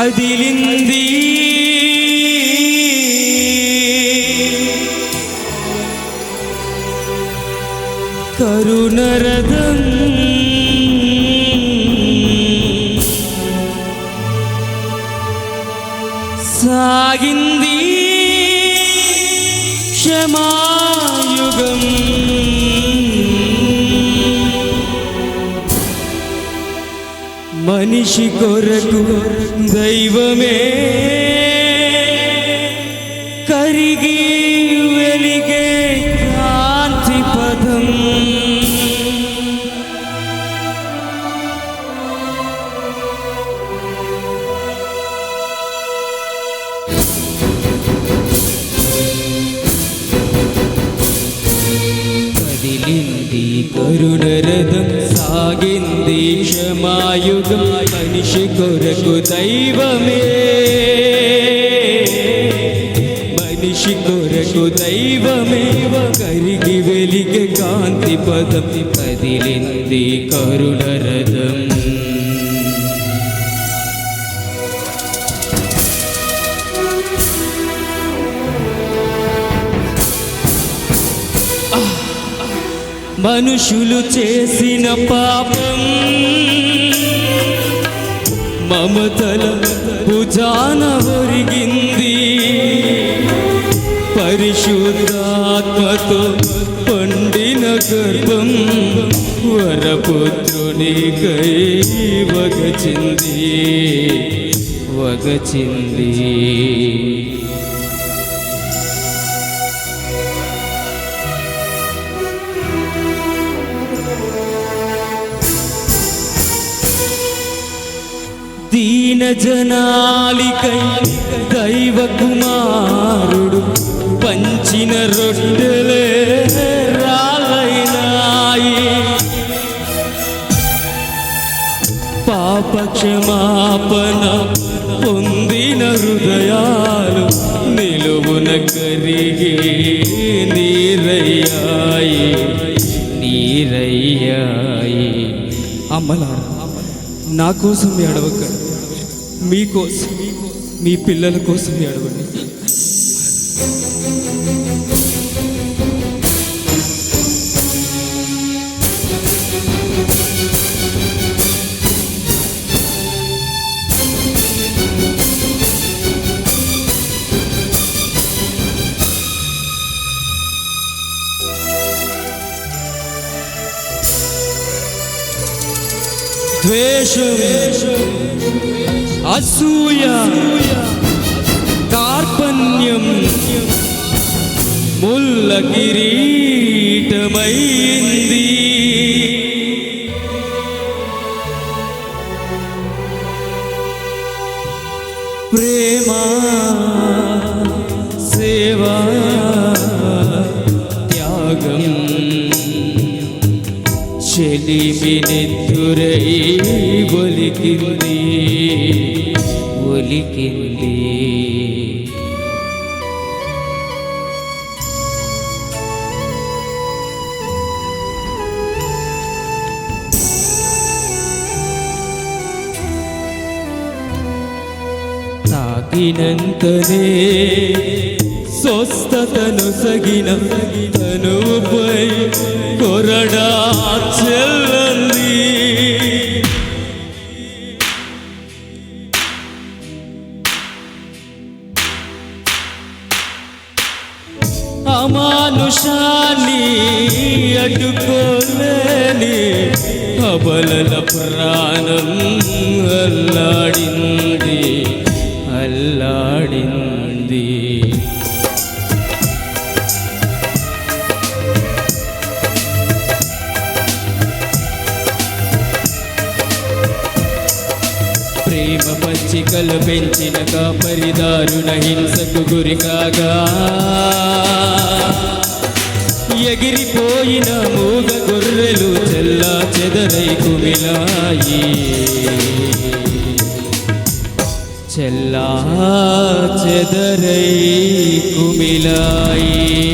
కదిలింది. కరుణరథం సాగింది క్షమాయుగం. మనిషి కొరకు దైవమే. కదిలింది కరుణరథం సాగింది క్షమాయుగం మనిషి కొరకు దైవమే మనిషి కొరకు దైవమే కరిగి వెలిగే మనుషులు చేసిన పాపం. మమతల భుజాన ఒరిగింది. పరిశుద్ధాత్మతో పండిన గర్భం వరపుత్రుని కై వగచింది. వగచింది. జనాలికై దైవ కుమారుడు పంచిన రొట్టెలే రాలైనాయి పాప క్షమాపణ పొందిన హృదయాలు నిలువున కరిగి నీరయ్యాయి. నీరయ్యాయి. అమ్మలారా నా కోసం ఎడవకండి మీకోసం మీ పిల్లల కోసం ఏడవండి. ద్వేషం అసూయ కార్పణ్యం ముల్ల కిరీటమైంది. ప్రేమ సేవా చెలిమినెత్తురై ఒలికింది. ఒలికింది. తాకినంతనే స్వస్థతను సగిన తనుపై అమానుషాన్ని అడ్డుకోలేని అబలల ప్రాణం అల్లాడి ప్రేమ పచ్చికలు పెంచిన కాపరిదారుణ హింసకు గురి కాగా. ఎగిరిపోయిన మూగ గొర్రెలు చెల్లా చెదరై కుమిలాయి. చెల్లా చెదరై కుమిలాయి.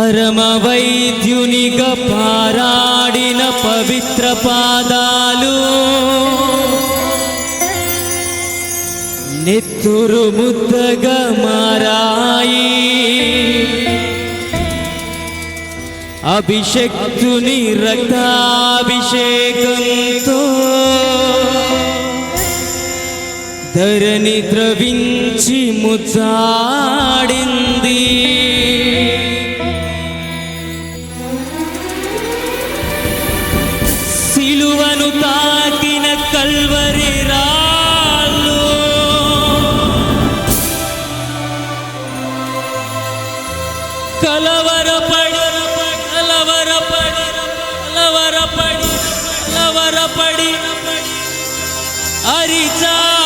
పరమ వైద్యునిగా పారాడిన పవిత్ర పాదాలు. నెత్తురు ముద్దగా మారాయి. అభిషక్తుని రక్తాభిషేకంతో ధరణి ద్రవించి ముచ్చాడింది पार पडी हरीचा